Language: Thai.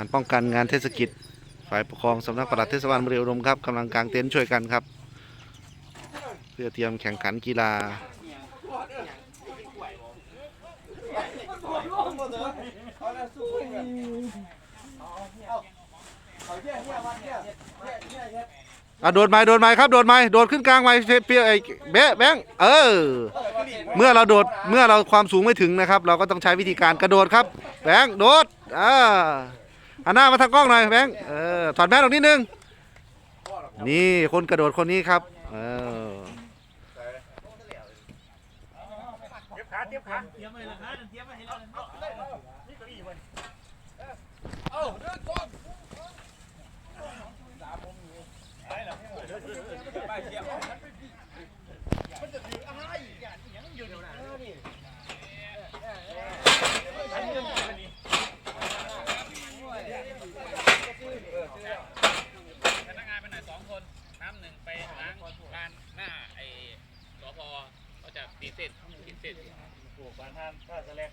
านป้องกันงานเทศกิจ ฝ่ายปกครองสำนักปลัดเทศบาลบุรีอุดมครับกำลังกางเต็นท์ช่วยกันครับ เพื่อเตรียมแข่งขันกีฬาอะโดดไม้โดดไม้ครับโดดไม้โดดขึ้นกลางไม้เปียไอ้แบะแบงเออ เมื่อเราโดดเมื่อเราความสูงไม่ถึงนะครับ เราก็ต้องใช้วิธีการกระโดดครับ แบงโดดอ่า หันหน้ามาทางกล้องหน่อยแบงค์เออถอดแมสออกนิดนึง นี่คนกระโดดคนนี้ครับ เออพนักงานไปไหนสองคน น้ำหนึ่งไป ล้านหน้าไอ้สพก็จะดีเส้นตีเส้นปลูกบ้านท่านท่าจะแลก